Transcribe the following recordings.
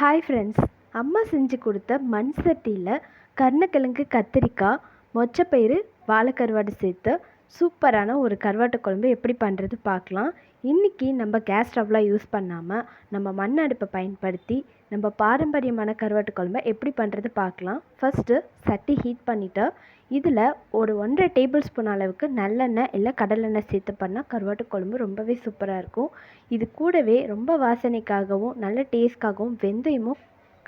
Hi friends அம்மா செஞ்சு கொடுத்த மண் சட்டியில் கருணக்கிழங்கு கத்திரிக்காய் மொச்சப்பயிறு வாழைக்கருவாடு சேர்த்து சூப்பரான ஒரு கருவாட்டு குழம்பு எப்படி பண்ணுறது பார்க்கலாம். இன்றைக்கி நம்ம கேஸ் ஸ்டவ்லாம் யூஸ் பண்ணாமல் நம்ம மண் அடுப்பை பயன்படுத்தி நம்ம பாரம்பரியமான கருவாட்டு குழம்பை எப்படி பண்ணுறது பார்க்கலாம். ஃபஸ்ட்டு சட்டி ஹீட் பண்ணிவிட்டு இதில் ஒரு ஒன்றரை டேபிள் ஸ்பூன் அளவுக்கு நல்லெண்ணெய் இல்லை கடலெண்ணெய் சேர்த்து பண்ணால் கருவாட்டு குழம்பு ரொம்பவே சூப்பராக இருக்கும். இது கூடவே ரொம்ப வாசனைக்காகவும் நல்ல டேஸ்ட்காகவும் வெந்தயமும்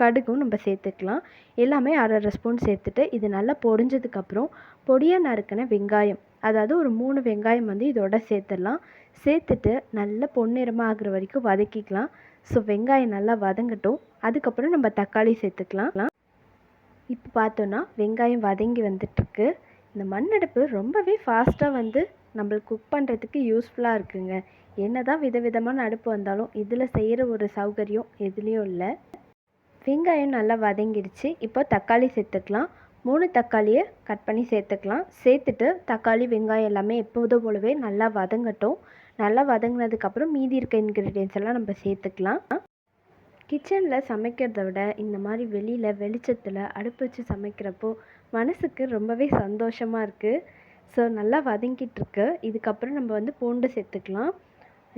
கடுகும் நம்ம சேர்த்துக்கலாம். எல்லாமே அரை அரை ஸ்பூன் சேர்த்துட்டு இது நல்லா பொடிஞ்சதுக்கப்புறம் பொடியாக நறுக்கின வெங்காயம் அதாவது ஒரு மூணு வெங்காயம் வந்து இதோட சேர்த்துடலாம். சேர்த்துட்டு நல்லா பொன்னிறமாக ஆகிற வரைக்கும் வதக்கிக்கலாம். ஸோ வெங்காயம் நல்லா வதங்கட்டும். அதுக்கப்புறம் நம்ம தக்காளி சேர்த்துக்கலாம். இப்போ பார்த்தோன்னா வெங்காயம் வதங்கி வந்துட்டுருக்கு. இந்த மண்ணடுப்பு ரொம்பவே ஃபாஸ்ட்டாக வந்து நம்மளுக்கு குக் பண்ணுறதுக்கு யூஸ்ஃபுல்லாக இருக்குங்க. என்ன தான் விதவிதமான அடுப்பு வந்தாலும் இதில் செய்கிற ஒரு சௌகரியம் எதுலேயும் இல்லை. வெங்காயம் நல்லா வதங்கிடுச்சு. இப்போ தக்காளி சேர்த்துக்கலாம். மூணு தக்காளியை கட் பண்ணி சேர்த்துக்கலாம். சேர்த்துட்டு தக்காளி வெங்காயம் எல்லாமே எப்போதும் போலவே நல்லா வதங்கட்டும். நல்லா வதங்கினதுக்கப்புறம் மீதி இருக்க இன்க்ரீடியன்ஸ் எல்லாம் நம்ம சேர்த்துக்கலாம். கிச்சனில் சமைக்கிறத விட இந்த மாதிரி வெளியில் வெளிச்சத்தில் அடுப்பு வச்சு சமைக்கிறப்போ மனசுக்கு ரொம்பவே சந்தோஷமாக இருக்குது ஸோ நல்லா வதங்கிட்டுருக்கு. இதுக்கப்புறம் நம்ம வந்து பூண்டு சேர்த்துக்கலாம்.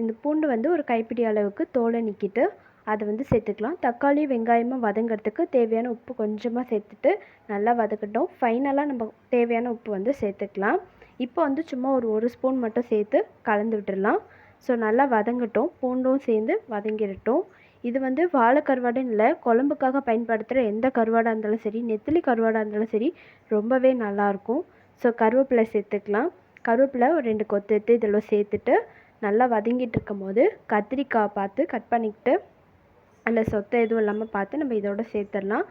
இந்த பூண்டு வந்து ஒரு கைப்பிடி அளவுக்கு தோலை நிற்கிட்டு அதை வந்து சேர்த்துக்கலாம். தக்காளி வெங்காயமும் வதங்கிறதுக்கு தேவையான உப்பு கொஞ்சமாக சேர்த்துட்டு நல்லா வதக்கட்டும். ஃபைனலாக நம்ம தேவையான உப்பு வந்து சேர்த்துக்கலாம். இப்போ வந்து சும்மா ஒரு ஒரு ஸ்பூன் மட்டும் சேர்த்து கலந்து விட்டுடலாம் ஸோ நல்லா வதங்கட்டும். பூண்டும் சேர்ந்து வதங்கிடட்டும். இது வந்து வாழை கருவாடுன்னு இல்லை குழம்புக்காக பயன்படுத்துகிற எந்த கருவாடாக இருந்தாலும் சரி நெத்திலி கருவாடாக இருந்தாலும் சரி ரொம்பவே நல்லாயிருக்கும் ஸோ கருவேப்பிலை சேர்த்துக்கலாம். கருவேப்பிலை ஒரு ரெண்டு கொத்து எடுத்து இதெல்லாம் சேர்த்துட்டு நல்லா வதங்கிட்டு இருக்கும் போது கத்திரிக்காய் பார்த்து கட் பண்ணிக்கிட்டு அதில் சொத்தை எதுவும் இல்லாமல் பார்த்து நம்ம இதோட சேர்த்துடலாம்.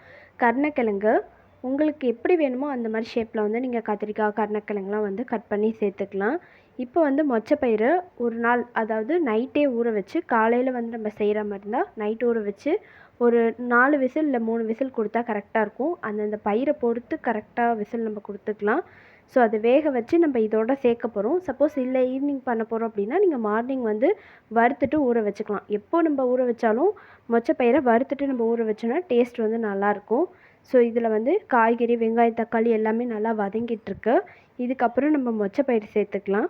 கருணக்கிழங்கு உங்களுக்கு எப்படி வேணுமோ அந்த மாதிரி ஷேப்பில் வந்து நீங்கள் கத்திரிக்காய் கருணக்கிழங்குலாம் வந்து கட் பண்ணி சேர்த்துக்கலாம். இப்போ வந்து மொச்சப்பயிறு ஒரு நாள் அதாவது நைட்டே ஊற வச்சு காலையில் வந்து நம்ம செய்கிற மாதிரி இருந்தால் நைட் ஊற வச்சு ஒரு நாலு விசில் இல்லை மூணு விசில் கொடுத்தா கரெக்டாக இருக்கும். அந்தந்த பயிரை பொறுத்து கரெக்டாக விசில் நம்ம கொடுத்துக்கலாம். ஸோ அதை வேக வச்சு நம்ம இதோட சேர்க்க போகிறோம் சப்போஸ் இல்லை ஈவினிங் பண்ண போகிறோம் அப்படின்னா நீங்கள் மார்னிங் வந்து வறுத்துட்டு ஊற வச்சுக்கலாம். எப்போ நம்ம ஊற வச்சாலும் மொச்சப்பயிரை வறுத்துட்டு நம்ம ஊற வச்சோன்னா டேஸ்ட் வந்து நல்லாயிருக்கும் ஸோ இதில் வந்து காய்கறி வெங்காயம் தக்காளி எல்லாமே நல்லா வதங்கிட்டுருக்கு இதுக்கப்புறம் நம்ம மொச்சப்பயிர் சேர்த்துக்கலாம்.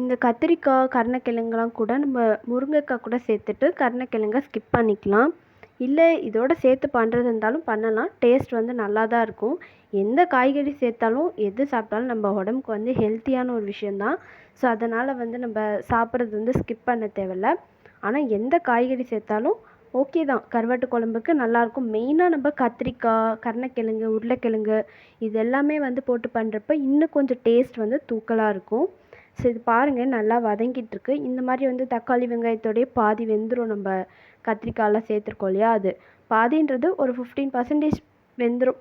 இந்த கத்திரிக்காய் கருணக்கிழங்குலாம் கூட நம்ம முருங்கைக்காய் கூட சேர்த்துட்டு கருணக்கிழங்க ஸ்கிப் பண்ணிக்கலாம். இல்லை இதோட சேர்த்து பண்ணுறது இருந்தாலும் பண்ணலாம். டேஸ்ட் வந்து நல்லா தான் இருக்கும். எந்த காய்கறி சேர்த்தாலும் எது சாப்பிட்டாலும் நம்ம உடம்புக்கு வந்து ஹெல்த்தியான ஒரு விஷயந்தான் ஸோ அதனால் வந்து நம்ம சாப்பிட்றது வந்து ஸ்கிப் பண்ண தேவையில்ல. ஆனால் எந்த காய்கறி சேர்த்தாலும் ஓகே தான். கருவாட்டு குழம்புக்கு நல்லாயிருக்கும். மெயினாக நம்ம கத்திரிக்காய் கருணக்கிழங்கு உருளைக்கிழங்கு இது எல்லாமே வந்து போட்டு பண்ணுறப்ப இன்னும் கொஞ்சம் டேஸ்ட் வந்து தூக்கலாக இருக்கும். ஸோ இது பாருங்கள் நல்லா வதங்கிட்டுருக்கு. இந்த மாதிரி வந்து தக்காளி வெங்காயத்தோடய பாதி வெந்துடும் நம்ம கத்திரிக்காயெலாம் சேர்த்துருக்கோம் இல்லையா அது. பாதின்றது ஒரு ஃபிஃப்டீன் பர்சன்டேஜ் வெந்துடும்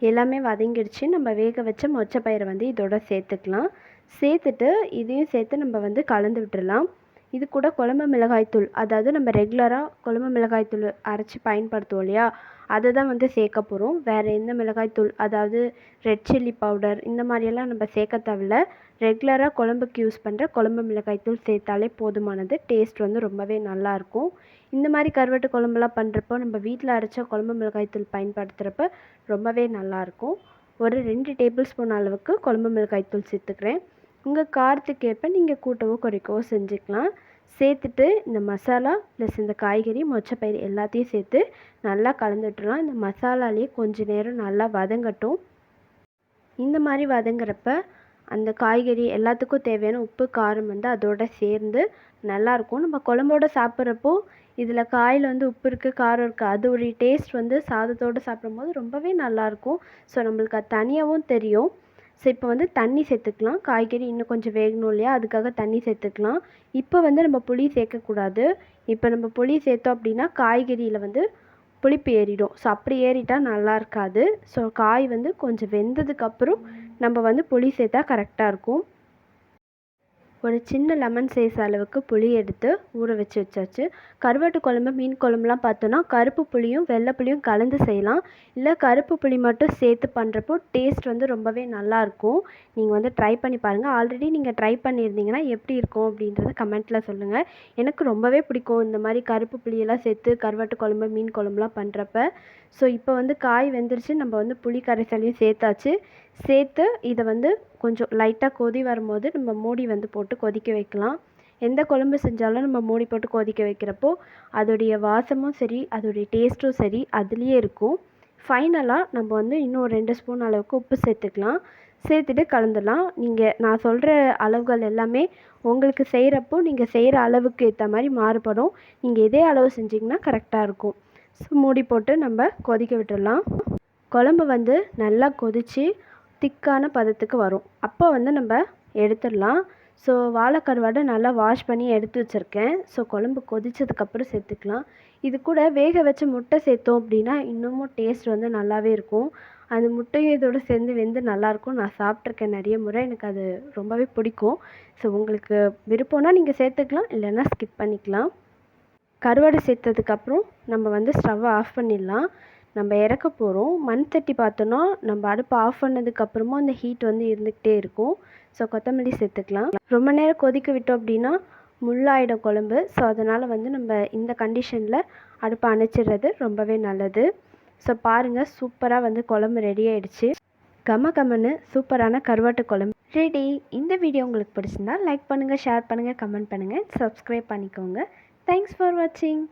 எல்லாமே வதங்கிடுச்சு. நம்ம வேக வச்ச மொச்சப்பயிரை வந்து இதோட சேர்த்துக்கலாம். சேர்த்துட்டு இதையும் சேர்த்து நம்ம வந்து கலந்து விட்டுடலாம் இது கூட குழம்பு மிளகாய்த்தூள் அதாவது நம்ம ரெகுலராக குழம்பு மிளகாய்த்தூள் அரைச்சி பயன்படுத்துவோம் இல்லையா? அதை தான் வந்து சேர்க்க போகிறோம் வேறு எந்த மிளகாய்த்தூள் அதாவது ரெட் சில்லி பவுடர் இந்த மாதிரியெல்லாம் நம்ம சேர்க்க தேவையில்ல. ரெகுலராக குழம்புக்கு யூஸ் பண்ணுற குழம்பு மிளகாய்த்தூள் சேர்த்தாலே போதுமானது. டேஸ்ட் வந்து ரொம்பவே நல்லாயிருக்கும் இந்த மாதிரி கருவாட்டு குழம்புலாம் பண்ணுறப்போ நம்ம வீட்டில் அரைச்ச குழம்பு மிளகாய்த்தூள் பயன்படுத்துகிறப்ப ரொம்பவே நல்லாயிருக்கும் ஒரு ரெண்டு டேபிள் ஸ்பூன் அளவுக்கு குழம்பு மிளகாய்த்தூள் சேர்த்துக்கிறேன். உங்கள் காரத்துக்கு ஏற்ப நீங்கள் கூட்டவோ குறைக்கவோ செஞ்சுக்கலாம். சேர்த்துட்டு இந்த மசாலா ப்ளஸ் இந்த காய்கறி மொச்சப்பயிறு எல்லாத்தையும் சேர்த்து நல்லா கலந்துட்டுலாம் இந்த மசாலாலேயே கொஞ்சம் நேரம் நல்லா வதங்கட்டும். இந்த மாதிரி வதங்குறப்ப அந்த காய்கறி எல்லாத்துக்கும் தேவையான உப்பு காரம் வந்து அதோட சேர்ந்து நல்லாயிருக்கும் நம்ம குழம்போட சாப்பிட்றப்போ இதில் காயில் வந்து உப்பு இருக்குது காரம் இருக்குது அதோடைய டேஸ்ட் வந்து சாதத்தோடு சாப்பிடும்போது ரொம்பவே நல்லாயிருக்கும் ஸோ நம்மளுக்கு அது தனியாகவும் தெரியும். ஸோ இப்போ வந்து தண்ணி சேர்த்துக்கலாம். காய்கறி இன்னும் கொஞ்சம் வேகணும் இல்லையா? அதுக்காக தண்ணி சேர்த்துக்கலாம். இப்போ வந்து நம்ம புளி சேர்க்கக்கூடாது. இப்போ நம்ம புளி சேர்த்தோம் அப்படின்னா காய்கறியில் வந்து புளிப்பு ஏறிடும். ஸோ அப்படி ஏறிட்டால் நல்லா இருக்காது. ஸோ காய் வந்து கொஞ்சம் வெந்ததுக்கப்புறம் நம்ம வந்து புளி சேர்த்தா கரெக்டாக இருக்கும். ஒரு சின்ன லெமன் சைஸ் அளவுக்கு புளி எடுத்து ஊற வச்சு வச்சாச்சு. கருவாட்டு குழம்பு மீன் குழம்புலாம் பார்த்தோன்னா கருப்பு புளியும் வெள்ளை புளியும் கலந்து செய்யலாம். இல்லை கருப்பு புளி மட்டும் சேர்த்து பண்ணுறப்போ டேஸ்ட் வந்து ரொம்பவே நல்லாயிருக்கும் நீங்கள் வந்து ட்ரை பண்ணி பாருங்கள் ஆல்ரெடி நீங்கள் ட்ரை பண்ணியிருந்தீங்கன்னா எப்படி இருக்கும் அப்படின்றத கமெண்ட்டில் சொல்லுங்கள் எனக்கு ரொம்பவே பிடிக்கும் இந்த மாதிரி கருப்பு புளியெல்லாம் சேர்த்து கருவாட்டு குழம்பு மீன் குழம்புலாம் பண்ணுறப்ப ஸோ இப்போ வந்து காய் வெந்துருச்சு. நம்ம வந்து புளி கரைசலையும் சேர்த்தாச்சு. சேர்த்து இதை வந்து கொஞ்சம் லைட்டாக கொதி வரும்போது நம்ம மூடி வந்து போட்டு போட்டு கொதிக்க வைக்கலாம். எந்த குழம்பு செஞ்சாலும் நம்ம மூடி போட்டு கொதிக்க வைக்கிறப்போ அதோடைய வாசமும் சரி அதோடைய டேஸ்ட்டும் சரி அதுலேயே இருக்கும். ஃபைனலாக நம்ம வந்து இன்னும் ரெண்டு ஸ்பூன் அளவுக்கு உப்பு சேர்த்துக்கலாம். சேர்த்துட்டு கலந்துடலாம். நீங்கள் நான் சொல்கிற அளவுகள் எல்லாமே உங்களுக்கு செய்கிறப்போ நீங்கள் செய்கிற அளவுக்கு ஏற்ற மாதிரி மாறுபடும். நீங்கள் இதே அளவு செஞ்சிங்கன்னா கரெக்டாக இருக்கும். ஸோ மூடி போட்டு நம்ம கொதிக்க விட்டுடலாம். குழம்பு வந்து நல்லா கொதித்து திக்கான பதத்துக்கு வரும். அப்போ வந்து நம்ம எடுத்துடலாம். ஸோ வாழைக்கருவாடை நல்லா வாஷ் பண்ணி எடுத்து வச்சுருக்கேன். ஸோ குழம்பு கொதித்ததுக்கப்புறம் சேர்த்துக்கலாம். இது கூட வேக வச்ச முட்டை சேர்த்தோம் அப்படின்னா இன்னமும் டேஸ்ட் வந்து நல்லாவே இருக்கும். அந்த முட்டையும் இதோடு சேர்ந்து வெந்து நல்லாயிருக்கும் நான் சாப்பிட்ருக்கேன் நிறைய முறை. எனக்கு அது ரொம்பவே பிடிக்கும். ஸோ உங்களுக்கு விருப்பம்னா நீங்கள் சேர்த்துக்கலாம். இல்லைன்னா ஸ்கிப் பண்ணிக்கலாம். கருவாடு சேர்த்ததுக்கப்புறம் நம்ம வந்து ஸ்டவ்வை ஆஃப் பண்ணிடலாம். நம்ம இறக்க போகிறோம் மண் சட்டி பார்த்தோன்னா நம்ம அடுப்பை ஆஃப் பண்ணதுக்கப்புறமும் அந்த ஹீட் வந்து இருந்துக்கிட்டே இருக்கும். ஸோ கொத்தமல்லி சேர்த்துக்கலாம். ரொம்ப நேரம் கொதிக்க விட்டோம் அப்படின்னா முள்ளாயிடும் குழம்பு. ஸோ அதனால் வந்து நம்ம இந்த கண்டிஷனில் அடுப்பை அணைச்சிடுறது ரொம்பவே நல்லது. ஸோ பாருங்கள் சூப்பராக வந்து குழம்பு ரெடி ஆகிடுச்சு கம கமன்னு சூப்பரான கருவாட்டு குழம்பு. ரெடி இந்த வீடியோ உங்களுக்கு பிடிச்சிருந்தா லைக் பண்ணுங்கள் ஷேர் பண்ணுங்கள் கமெண்ட் பண்ணுங்கள் சப்ஸ்கிரைப் பண்ணிக்கோங்க. தேங்க்ஸ் ஃபார் வாட்சிங்